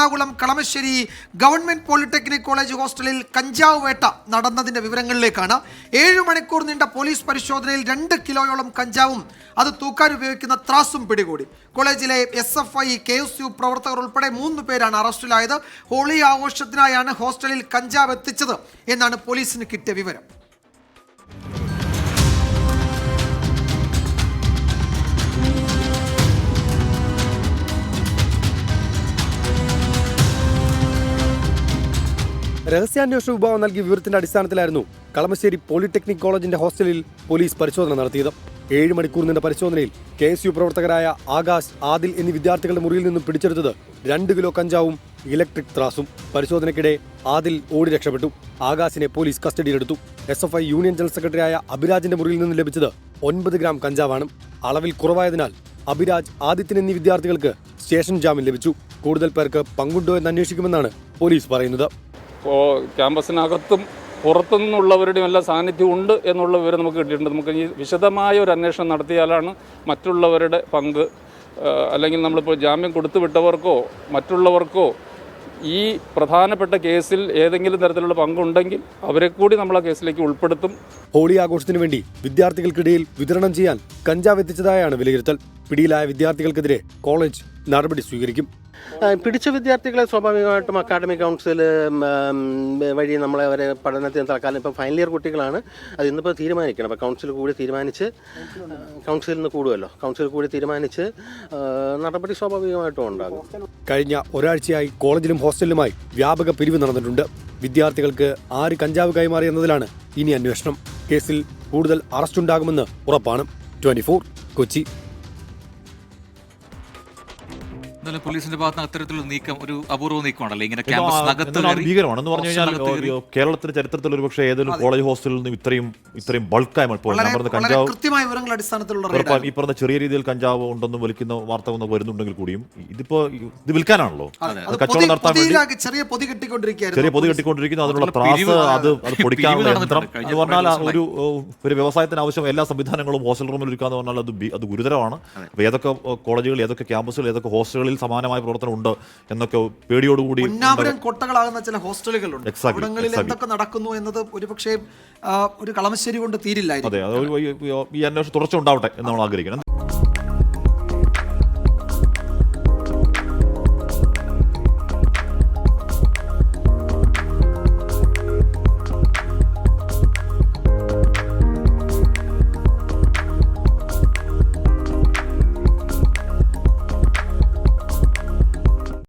Ernakulam Kalamassery government polytechnic college ഹോസ്റ്റലിൽ കഞ്ചാവ് വേട്ട നടന്നതിന്റെ വിവരങ്ങളിലേക്കാണ്. ഏഴു മണിക്കൂർ നീണ്ട പോലീസ് പരിശോധനയിൽ രണ്ട് കിലോയോളം കഞ്ചാവും അത് തൂക്കാൻ ഉപയോഗിക്കുന്ന ത്രാസും പിടികൂടി. കോളേജിലെ S F I K S U പ്രവർത്തകർ ഉൾപ്പെടെ മൂന്ന് പേരാണ് അറസ്റ്റിലായത്. ഹോളി ആഘോഷത്തിനായാണ് ഹോസ്റ്റലിൽ കഞ്ചാവ് എത്തിച്ചത് എന്നാണ് പോലീസിന് കിട്ടിയ വിവരം. രഹസ്യാന്വേഷണ വിഭാഗം നൽകിയ വിവരത്തിന്റെ അടിസ്ഥാനത്തിലായിരുന്നു കളമശ്ശേരി പോളിടെക്നിക് കോളേജിന്റെ ഹോസ്റ്റലിൽ പോലീസ് പരിശോധന നടത്തിയത്. ഏഴ് മണിക്കൂർ നീണ്ട പരിശോധനയിൽ കെ എസ് യു പ്രവർത്തകരായ ആകാശ് ആദിൽ എന്നീ വിദ്യാർത്ഥികളുടെ മുറിയിൽ നിന്നും പിടിച്ചെടുത്തത് രണ്ട് കിലോ കഞ്ചാവും ഇലക്ട്രിക് ത്രാസും. പരിശോധനയ്ക്കിടെ ആദിൽ ഓടി രക്ഷപ്പെട്ടു. ആകാശിനെ പോലീസ് കസ്റ്റഡിയിലെടുത്തു. S F I union general സെക്രട്ടറിയായ അഭിരാജിന്റെ മുറിയിൽ നിന്ന് ലഭിച്ചത് ഒൻപത് ഗ്രാം കഞ്ചാവാണ്. അളവിൽ കുറവായതിനാൽ അഭിരാജ് ആദിത്യൻ എന്നീ വിദ്യാർത്ഥികൾക്ക് സ്റ്റേഷൻ ജാമ്യം ലഭിച്ചു. കൂടുതൽ പേർക്ക് പങ്കുണ്ടോ എന്ന് അന്വേഷിക്കുമെന്നാണ് പോലീസ് പറയുന്നത്. ക്യാമ്പസിനകത്തും പുറത്തു നിന്നുള്ളവരുടെയും എല്ലാം സാന്നിധ്യം ഉണ്ട് എന്നുള്ള വിവരം നമുക്ക് കിട്ടിയിട്ടുണ്ട്. നമുക്ക് ഈ വിശദമായ ഒരു അന്വേഷണം നടത്തിയാലാണ് മറ്റുള്ളവരുടെ പങ്ക് അല്ലെങ്കിൽ നമ്മളിപ്പോൾ ജാമ്യം കൊടുത്തു വിട്ടവർക്കോ മറ്റുള്ളവർക്കോ ഈ പ്രധാനപ്പെട്ട കേസിൽ ഏതെങ്കിലും തരത്തിലുള്ള പങ്കുണ്ടെങ്കിൽ അവരെ കൂടി നമ്മൾ ആ കേസിലേക്ക് ഉൾപ്പെടുത്തും. ഹോളി ആഘോഷത്തിന് വേണ്ടി വിദ്യാർത്ഥികൾക്കിടയിൽ വിതരണം ചെയ്യാൻ കഞ്ചാവ് എത്തിച്ചതായാണ് വിലയിരുത്തൽ. പിടിയിലായ വിദ്യാർത്ഥികൾക്കെതിരെ കോളേജ് നടപടി സ്വീകരിക്കും. പിടിച്ച വിദ്യാർത്ഥികളെ സ്വാഭാവികമായിട്ടും അക്കാഡമിക് കൗൺസിൽ വഴി നമ്മളെ അവരെ പഠനത്തിന് തൽക്കാലം ഇപ്പോൾ ഫൈനൽ ഇയർ കുട്ടികളാണ്. അത് ഇന്നിപ്പോൾ തീരുമാനിക്കണം. അപ്പോൾ കൗൺസിൽ കൂടി തീരുമാനിച്ച് കൗൺസിലിൽ നിന്ന് കൂടുമല്ലോ കൗൺസിൽ കൂടി തീരുമാനിച്ച് നടപടി സ്വാഭാവികമായിട്ടും ഉണ്ടാകും. കഴിഞ്ഞ ഒരാഴ്ചയായി കോളേജിലും ഹോസ്റ്റലിലുമായി വ്യാപക പിരിവ് നടന്നിട്ടുണ്ട്. വിദ്യാർത്ഥികൾക്ക് ആര് കഞ്ചാവ് കൈമാറി എന്നതിലാണ് ഇനി അന്വേഷണം. കേസിൽ കൂടുതൽ അറസ്റ്റ് അറസ്റ്റുണ്ടാകുമെന്ന് ഉറപ്പാണ്. ട്വന്റി കൊച്ചി. എന്നാലും പോലീസിന്റെ ഭാഗത്ത് അത്തരത്തിലുള്ള നീക്കം ഒരു അപൂർവ നീക്കമാണല്ലോ. ഇങ്ങനെ ക്യാമ്പസിനകത്ത് ഭീകരമാണ് എന്ന് പറഞ്ഞു കഴിഞ്ഞാൽ. കേരളത്തിന്റെ ചരിത്രത്തിൽ ഒരു പക്ഷേ ഏതൊരു കോളേജ് ഹോസ്റ്റലിൽ നിന്നും ഇത്രയും ഇത്രയും ബൾക്കായി കഞ്ചാവ് കൃത്യമായ വിവരങ്ങൾ അടിസ്ഥാനത്തിലുള്ള ഈ പറഞ്ഞ ചെറിയ രീതിയിൽ കഞ്ചാവ് ഉണ്ടെന്നും വലിക്കുന്ന വാർത്ത ഒന്നും വരുന്നുണ്ടെങ്കിൽ കൂടിയും ഇതിപ്പോ ഇത് വിൽക്കാനാണല്ലോ. കച്ചവടം നടത്താൻ വേണ്ടി ചെറിയ പൊതി കെട്ടിക്കൊണ്ടിരിക്കുകയായിരുന്നു ചെറിയ പൊതി കെട്ടിക്കൊണ്ടിരിക്കുന്നു. അതിനുള്ള ത്രാസ് അത് അത്. പൊടിക്കാനുള്ള യന്ത്രം. എന്ന് പറഞ്ഞാൽ ഒരു ഒരു വ്യവസായത്തിന് ആവശ്യം എല്ലാ സംവിധാനങ്ങളും ഹോസ്റ്റൽ റൂമിൽ ഒരുക്കാന്ന് പറഞ്ഞാൽ അത് അത് ഗുരുതരമാണ്. അപ്പോൾ ഏതൊക്കെ കോളേജുകൾ ഏതൊക്കെ ക്യാമ്പസുകൾ ഏതൊക്കെ ഹോസ്റ്റലുകളിൽ സമാനമായ പ്രവർത്തനം ഉണ്ട് എന്നൊക്കെ പേടിയോടുകൂടി കൊട്ടകളാകുന്ന ചില ഹോസ്റ്റലുകളുണ്ട്. അവിടങ്ങളിൽ എന്തൊക്കെ നടക്കുന്നു എന്നത് ഒരുപക്ഷെ ഒരു കളമശ്ശേരി കൊണ്ട് തീരില്ലായിരുന്നു അതെ അത് ഒരു ഈ- ഈ അന്വേഷണം തുടർച്ച ഉണ്ടാവട്ടെ എന്ന് നമ്മൾ ആഗ്രഹിക്കണം